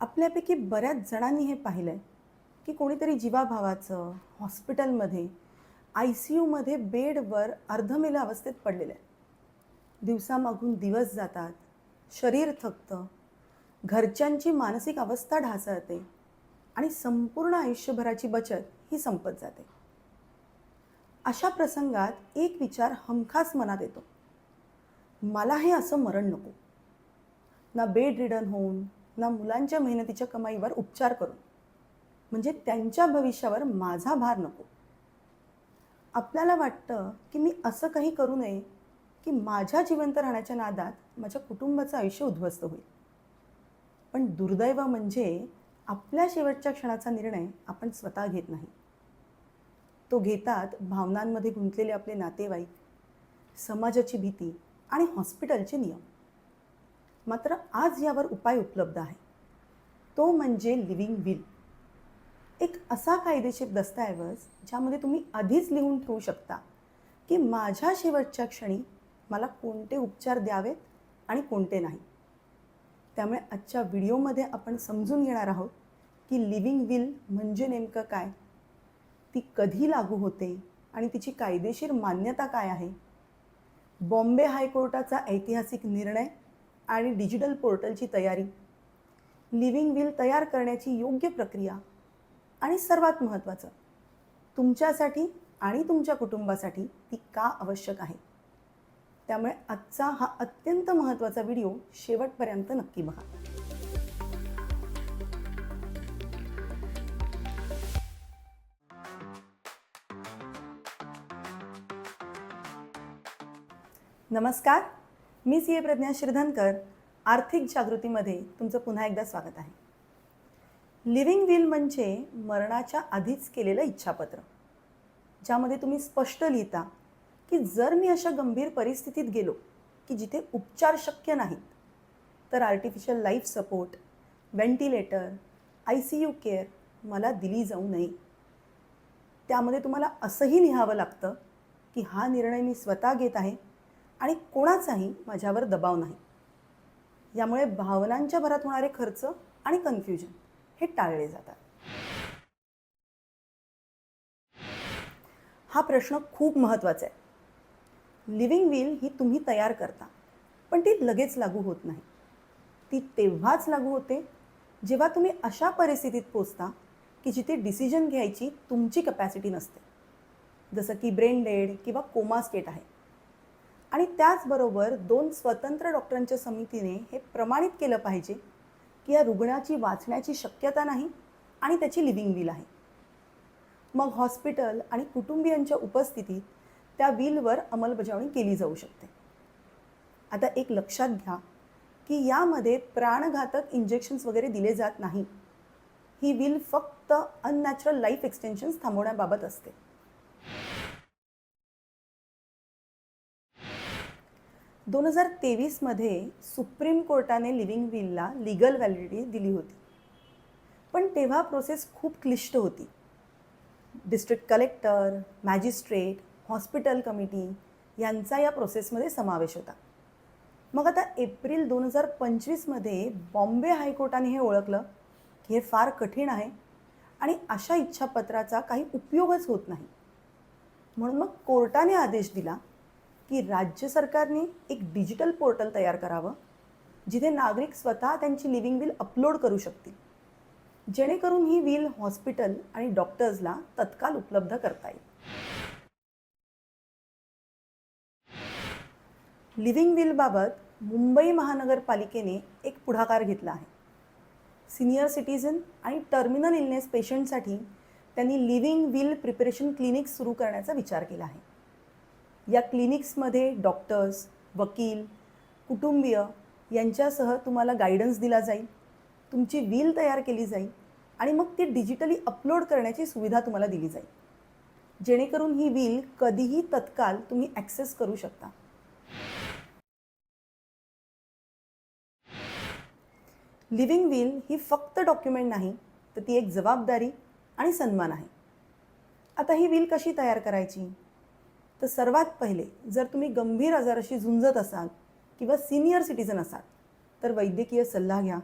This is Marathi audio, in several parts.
आपल्यापैकी बऱ्याच जणांनी हे पाहिलं आहे की कोणीतरी जीवाभावाचं हॉस्पिटलमध्ये आय सी यूमध्ये बेडवर अर्धमेल्या अवस्थेत पडलेलं आहे. दिवसामागून दिवस जातात शरीर थकतं घरच्यांची मानसिक अवस्था ढासळते आणि संपूर्ण आयुष्यभराची बचत ही संपत जाते. अशा प्रसंगात एक विचार हमखास मनात येतो. मला हे असं मरण नको. ना बेड रिडन होऊन ना मुलांच्या मेहनतीच्या कमाईवर उपचार करून. म्हणजे त्यांच्या भविष्यावर माझा भार नको. आपल्याला वाटतं की मी असं काही करू नये की माझ्या जिवंत राहण्याच्या नादात माझ्या कुटुंबाचं आयुष्य उद्ध्वस्त होईल. पण दुर्दैव म्हणजे आपल्या शेवटच्या क्षणाचा निर्णय आपण स्वतः घेत नाही. तो घेतात भावनांमध्ये गुंतलेले आपले नातेवाईक समाजाची भीती आणि हॉस्पिटलचे नियम. मात्र आज यावर उपाय उपलब्ध आहे. तो म्हणजे लिव्हिंग विल एक असा कायदेशीर दस्तऐवज ज्यामध्ये तुम्ही आधीच लिहून ठेवू शकता की माझ्या शेवटच्या क्षणी मला कोणते उपचार द्यावेत आणि कोणते नाही. त्यामुळे आजच्या व्हिडिओमध्ये आपण समजून घेणार आहोत की लिव्हिंग विल म्हणजे नेमकं काय? ती कधी लागू होते आणि तिची कायदेशीर मान्यता काय आहे? बॉम्बे हायकोर्टाचा ऐतिहासिक निर्णय आणि डिजिटल पोर्टलची तयारी. लिव्हिंग विल तयार करण्याची योग्य प्रक्रिया आणि सर्वात महत्त्वाचं तुमच्यासाठी आणि तुमच्या कुटुंबासाठी ती का आवश्यक आहे? त्यामुळे आजचा हा अत्यंत महत्त्वाचा व्हिडिओ शेवटपर्यंत नक्की बघा. नमस्कार मी सी ए प्रज्ञा शिरधनकर आर्थिक जागृतीमध्ये तुमचं पुन्हा एकदा स्वागत आहे. लिव्हिंग विल म्हणजे मरणाच्या आधीच केलेलं इच्छापत्र. ज्यामध्ये तुम्ही स्पष्ट लिहिता की जर मी अशा गंभीर परिस्थितीत गेलो की जिथे उपचार शक्य नाहीत तर artificial life support ventilator I C U care मला दिली जाऊ नये. त्यामध्ये तुम्हाला असंही लिहावं लागतं की हा निर्णय मी स्वतः घेत आहे आणि कोणाचाही माझ्यावर दबाव नाही. यामुळे भावनांच्या भरात होणारे खर्च आणि कन्फ्युजन हे टाळले जातात. हा प्रश्न खूप महत्त्वाचा आहे. लिव्हिंग विल ही तुम्ही तयार करता पण ती लगेच लागू होत नाही. ती तेव्हाच लागू होते जेव्हा तुम्ही अशा परिस्थितीत पोचता की जिथे डिसिजन घ्यायची तुमची कपॅसिटी नसते. जसं की ब्रेन डेड किंवा कोमा स्टेट आहे. आणि त्याचबरोबर दोन स्वतंत्र डॉक्टरांच्या समितीने हे प्रमाणित केलं पाहिजे की या रुग्णाची वाचण्याची शक्यता नाही आणि त्याची लिव्हिंग विल आहे. मग हॉस्पिटल आणि कुटुंबियांच्या उपस्थितीत त्या विलवर अंमलबजावणी केली जाऊ शकते. आता एक लक्षात घ्या की यामध्ये प्राणघातक इंजेक्शन्स वगैरे दिले जात नाही. ही विल फक्त अननॅचरल लाईफ एक्सटेन्शन्स थांबवण्याबाबत असते. दोन हजार तेवीसमध्ये सुप्रीम कोर्टाने लिव्हिंग विलला लिगल व्हॅलिडिटी दिली होती. पण तेव्हा प्रोसेस खूप क्लिष्ट होती. District collector magistrate hospital committee यांचा या प्रोसेसमध्ये समावेश होता. मग आता एप्रिल दोन हजार पंचवीसमध्ये बॉम्बे हायकोर्टाने हे ओळखलं की हे फार कठीण आहे आणि अशा इच्छापत्राचा काही उपयोगच होत नाही. म्हणून मग कोर्टाने आदेश दिला की राज्य सरकारने एक डिजिटल पोर्टल तयार करावं जिथे नागरिक स्वतः त्यांची लिव्हिंग विल अपलोड करू शकतील. जेणेकरून ही विल हॉस्पिटल आणि डॉक्टर्सला तत्काल उपलब्ध करता येईल. लिव्हिंग विलबाबत मुंबई महानगरपालिकेने एक पुढाकार घेतला आहे. सिनियर सिटीझन आणि टर्मिनल इलनेस पेशंटसाठी त्यांनी लिव्हिंग विल प्रिपरेशन क्लिनिक्स सुरू करण्याचा विचार केला आहे. या क्लिनिक्समध्ये डॉक्टर्स वकील कुटुंबीय यांच्यासह तुम्हाला गायडन्स दिला जाईल तुमची विल तयार केली जाईल आणि मग ती डिजिटली अपलोड करण्याची सुविधा तुम्हाला दिली जाईल. जेणेकरून ही विल कधीही तत्काल तुम्ही ॲक्सेस करू शकता. लिव्हिंग विल ही फक्त डॉक्युमेंट नाही तर ती एक जबाबदारी आणि सन्मान आहे. आता ही विल कशी तयार करायची? तर सर्वात पहिले जर तुम्ही गंभीर आजाराशी झुंजत असाल किंवा सिनियर सिटीजन असाल तर वैद्यकीय सल्ला घ्या.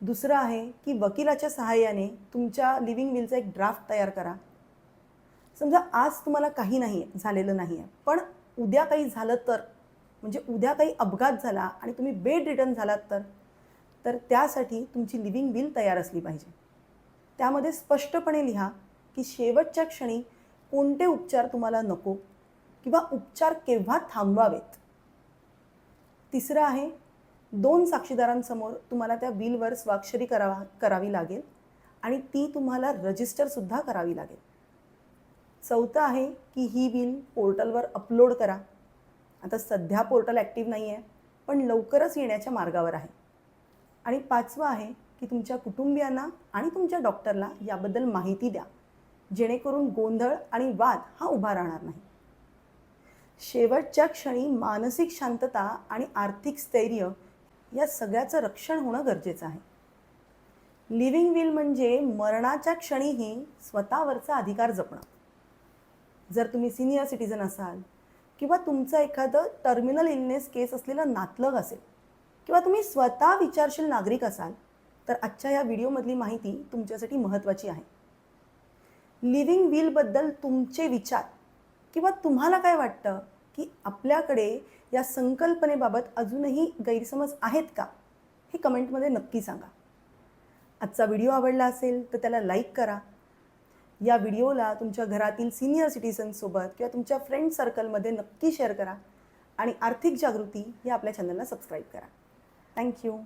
दुसरं आहे की वकिलाच्या सहाय्याने तुमच्या लिव्हिंग विलचा एक ड्राफ्ट तयार करा. समजा आज तुम्हाला काही नाही आहे झालेलं नाही आहे पण उद्या काही झालं तर म्हणजे उद्या काही अपघात झाला आणि तुम्ही बेड रिटर्न झालात तर तर त्यासाठी तुमची लिव्हिंग विल तयार असली पाहिजे. त्यामध्ये स्पष्टपणे लिहा की शेवटच्या क्षणी कोणते उपचार तुम्हाला नको किंवा उपचार केव्हा थांबवावेत? तिसरं आहे दोन साक्षीदारांसमोर तुम्हाला त्या बिलवर स्वाक्षरी करावा करावी लागेल आणि ती तुम्हाला रजिस्टरसुद्धा करावी लागेल. चौथं आहे की ही बिल पोर्टलवर अपलोड करा. आता सध्या पोर्टल ॲक्टिव्ह नाही आहे पण लवकरच येण्याच्या मार्गावर आहे. आणि पाचवं आहे की तुमच्या कुटुंबियांना आणि तुमच्या डॉक्टरला याबद्दल माहिती द्या. जेणेकरून गोंधळ आणि वाद हा उभा राहणार नाही. शेवटच्या क्षणी मानसिक शांतता आणि आर्थिक स्थैर्य या सगळ्याचं रक्षण होणं गरजेचं आहे. लिव्हिंग विल म्हणजे मरणाच्या क्षणीही स्वतःवरचा अधिकार जपणं. जर तुम्ही सिनियर सिटीजन असाल किंवा तुमचं एखादं टर्मिनल इलनेस केस असलेलं नातलग असेल किंवा तुम्ही स्वतः विचारशील नागरिक असाल तर आजच्या या व्हिडिओमधली माहिती तुमच्यासाठी महत्त्वाची आहे. लिव्हिंग विलबद्दल तुमचे विचार किंवा तुम्हाला काय वाटतं की आपल्याकडे या संकल्पनेबाबत अजूनही गैरसमज आहेत का? हे कमेंटमध्ये नक्की सांगा. आजचा व्हिडिओ आवडला असेल तर त्याला लाईक करा. या व्हिडिओला तुमच्या घरातील सिनियर सिटीजनसोबत किंवा तुमच्या फ्रेंड सर्कलमध्ये नक्की शेअर करा आणि आर्थिक जागृती या आपल्या चॅनलला सबस्क्राईब करा. थँक्यू